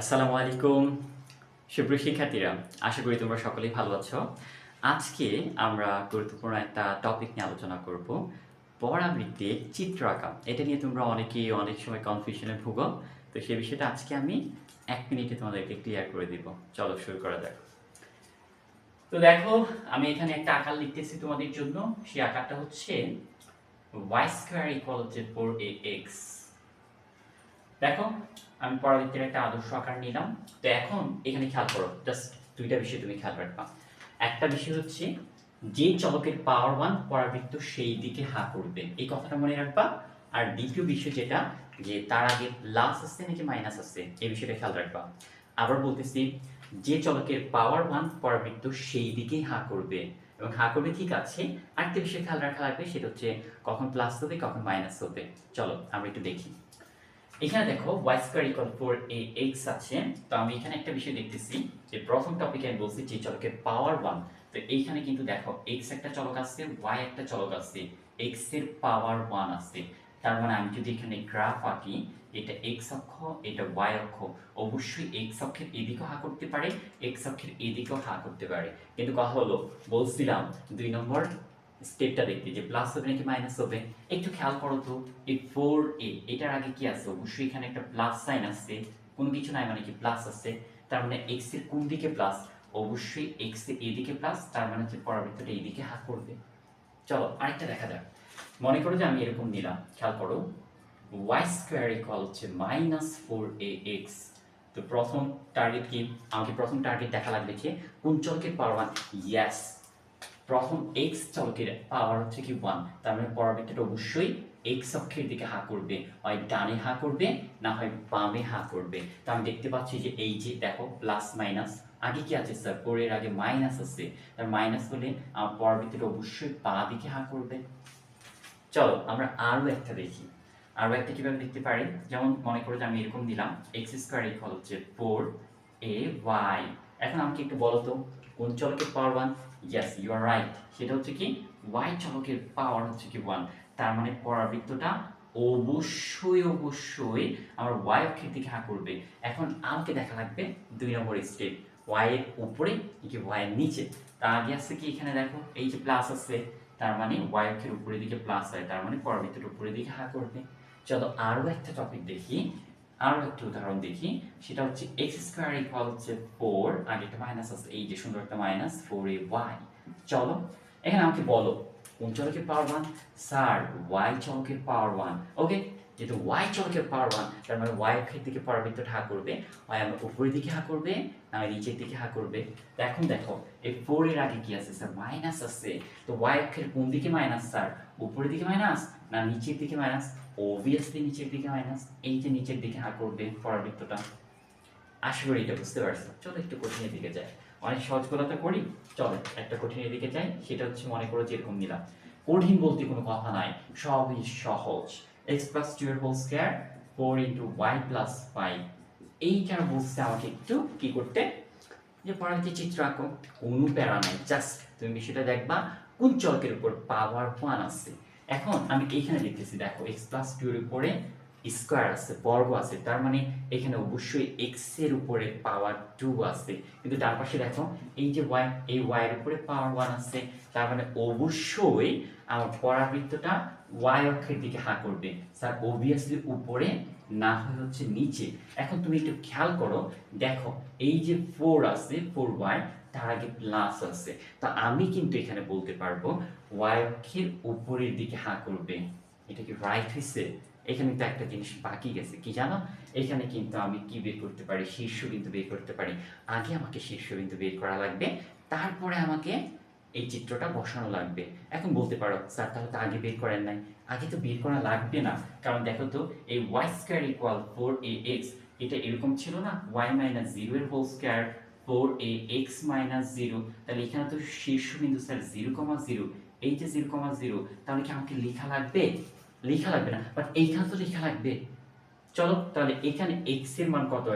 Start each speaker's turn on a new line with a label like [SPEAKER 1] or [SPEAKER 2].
[SPEAKER 1] আসসালামু আলাইকুম। সুপ্রিয় শিক্ষার্থীরা, আশা করি তোমরা সকলেই ভালো আছো। আজকে আমরা গুরুত্বপূর্ণ একটা টপিক নিয়ে আলোচনা করব, পরাবৃত্তির চিত্র আঁকা। এটা নিয়ে তোমরা অনেকেই অনেক সময় কনফিউশনে ভুগো, তো সেই বিষয়টা আজকে আমি এক মিনিটে তোমাদেরকে ক্লিয়ার করে দিব। চলো শুরু করা যাক। তো দেখো, আমি এখানে একটা আকার লিখতেছি তোমাদের জন্য। সেই আকারটা হচ্ছে y স্কোয়ার ইকুয়াল হচ্ছে ফোর এ এক্স দেখো, আমি পরবর্তীর একটা আদর্শ আকার নিলাম। তো এখন এখানে খেয়াল করো জাস্ট দুইটা বিষয় তুমি খেয়াল রাখবা। একটা বিষয় হচ্ছে, যে চলকের পাওয়ার ওয়ান পরাবৃত্ত সেই দিকে হা করবে। এই কথাটা মনে রাখবা। আর দ্বিতীয় বিষয় যেটা, যে তার আগে প্লাস আছে নাকি মাইনাস আছে এই বিষয়টা খেয়াল রাখবা। আবার বলতেছি, যে চলকের পাওয়ার ওয়ান পরাবৃত্ত সেই দিকেই হা করবে। এবং হা করবে ঠিক আছে। আরেকটা বিষয় খেয়াল রাখা লাগবে, সেটা হচ্ছে কখন প্লাস হবে, কখন মাইনাস হবে। চলো, আমরা একটু দেখি। এখানে দেখো y square equal four A X আছে। তো আমি এখানে একটা বিষয় দেখতেছি যে প্রথম টপিকে আমি বলছি যে চলকের পাওয়ার ওয়ান তো এইখানে কিন্তু দেখো x একটা চলক আছে, y একটা চলক আছে, x এর পাওয়ার ওয়ান আছে। তার মানে আমি যদি এখানে গ্রাফ আঁকি, এটা x অক্ষ, এটা y অক্ষ। অবশ্যই x অক্ষের এদিকেও হা করতে পারে, x অক্ষের এদিকেও হা করতে পারে। কিন্তু কথা হলো, বলছিলাম দুই নম্বর স্টেপটা দেখতে, যে প্লাস হবে নাকি মাইনাস হবে একটু খেয়াল করো তো, এই ফোর এ এটার আগে কি আছে? অবশ্যই এখানে একটা প্লাস সাইন আছে। কোনো কিছু নাই মানে কি প্লাস আছে? তার মানে এক্সের কোন দিকে প্লাস অবশ্যই এক্সের এদিকে প্লাস তার মানে হচ্ছে পরাবৃত্তটা এইদিকে হাত করবে চলো, আরেকটা দেখা যাক। মনে করো যে আমি এরকম নিলাম, খেয়াল করো। ওয়াই স্কোয়ার ইকুয়াল হচ্ছে মাইনাস ফোর এ এক্স তো প্রথম টার্গেট কি? আমাকে প্রথম টার্গেট দেখা লাগবে যে কোন চলকের পাওয়ার ইয়াস প্রথম এক্স চলকের পাওয়ার হচ্ছে কি ওয়ান তার মানে পরবর্তীটা অবশ্যই এক্স অক্ষের দিকে হা করবে, হয় ডানে হা করবে, না হয় বামে হা করবে। তো আমি দেখতে পাচ্ছি যে এই যে দেখো প্লাস মাইনাস আগে কি আছে স্যার ফোরের আগে মাইনাস আছে। তার মাইনাস হলে আমার পরবর্তীটা অবশ্যই বা দিকে হা করবে। চলো, আমরা আরও একটা দেখি। আরও একটা কীভাবে দেখতে পারি? যেমন মনে করো যে আমি এরকম দিলাম এক্স স্কোয়ার ইকুয়াল হচ্ছে ফোর এ ওয়াই এখন আমাকে একটু বলো তো কোন চলকের power one yes you are right সেটা হচ্ছে কি? ওয়াই চলকের পাওয়ার হচ্ছে কি ওয়ান তার মানে পরাবৃত্তটা অবশ্যই অবশ্যই আমার ওয়াই অক্ষের দিকে হা করবে। এখন আমাকে দেখা লাগবে দুই নম্বর স্টেপ ওয়াই এর উপরে কি ওয়াই এর নিচে। তার আগে আছে কি এখানে দেখো? এই যে প্লাস আছে, তার মানে ওয়াই অক্ষের উপরের দিকে প্লাস হয়, তার মানে পরাবৃত্তটা উপরের দিকে হা করবে। চলো আরও একটা টপিক দেখি। আরও একটা উদাহরণ দেখি। সেটা হচ্ছে এক্স স্কোয়ার ইকুয়াল হচ্ছে ফোর আর একটা মাইনাস আছে, এই যে সুন্দর একটা মাইনাস ফোর এ ওয়াই চলো, এখানে আমাকে বলো, কোন চলকের পাওয়ার ওয়ান স্যার ওয়াই চলকের পাওয়ার ওয়ান ওকে যেহেতু ওয়াই চলকের পাওয়ার ওয়ান তার মানে ওয়াই অক্ষের দিকে পরাবৃত্ত হা করবে ওয়াই আমার উপরের দিকে হা করবে, না নিচের দিকে হা করবে। তো এখন দেখো, এই ফোর এর আগে কি আছে স্যার মাইনাস আছে। তো ওয়াই অক্ষের কোন দিকে মাইনাস স্যার উপরের দিকে মাইনাস না নিচের দিকে মাইনাস অবভিয়াসলি নিচের দিকে মাইনাস এই যে নিচের দিকে হা করবে পরাবৃত্তটা আশা করি এটা বুঝতে পারছ। চলো একটু কঠিনের দিকে যাই। অনেক সহজ তো করি। চলো, একটা কঠিনের দিকে যাই। সেটা হচ্ছে মনে করো যে এরকম নিলাম। কঠিন বলতে কোনো কথা নাই। সবই সহজ। এক্স প্লাস টু এর whole square four into Y plus five এইটার বলছে আমাকে একটু কি করতে? যে পরবর্তী চিত্র আঁকো? কোনো প্যারা নাই জাস্ট তুমি বিষয়টা দেখবা কোন চলকের উপর পাওয়ার ওয়ান আছে। এখন আমি এইখানে লিখতেছি, দেখো এক্স প্লাস টু এর উপরে স্কোয়ার আছে, বর্গ আছে, তার মানে এখানে অবশ্যই এক্সের উপরে পাওয়ার টু আছে। কিন্তু তার পাশে দেখো, এই যে ওয়াই এই ওয়াই এর উপরে পাওয়ার ওয়ান আছে, তার মানে অবশ্যই আমার পরাবৃত্তটা ওয়াই অক্ষের দিকে হা করবে। স্যার অবভিয়াসলি উপরে না হয় হচ্ছে নিচে। এখন তুমি একটু খেয়াল করো, দেখো, এই যে ফোর আছে ফোর ওয়াই তার আগে প্লাস আছে। তা আমি কিন্তু এখানে বলতে পারব ওয়াই অক্ষের উপরের দিকে হা করবে। এটা কি রাইট হয়েছে এখানে তো একটা জিনিস বাকি গেছে, কি জানো? এখানে কিন্তু আমি কি বের করতে পারি? শীর্ষবিন্দু বের করতে পারি। আগে আমাকে শীর্ষবিন্দু বের করা লাগবে, তারপরে আমাকে এই চিত্রটা বসানো লাগবে। এখন বলতে পারো, স্যার তাহলে তো আগে বের করেন নাই। আগে তো বের করা লাগবে না। কারণ দেখো তো, এই Y square equal four A X এটা এরকম ছিল না? ওয়াই মাইনাস জিরো এর whole square four A X minus zero তাহলে এখানে তো শীর্ষবিন্দু স্যার জিরো কমা জিরো এই যে জিরো কমা জিরো তাহলে কি আমাকে লেখা লাগবে? লেখা লাগবে না বাট এইখানে তো লেখা লাগবে। চলো, তাহলে এখানে এক্সের মান কত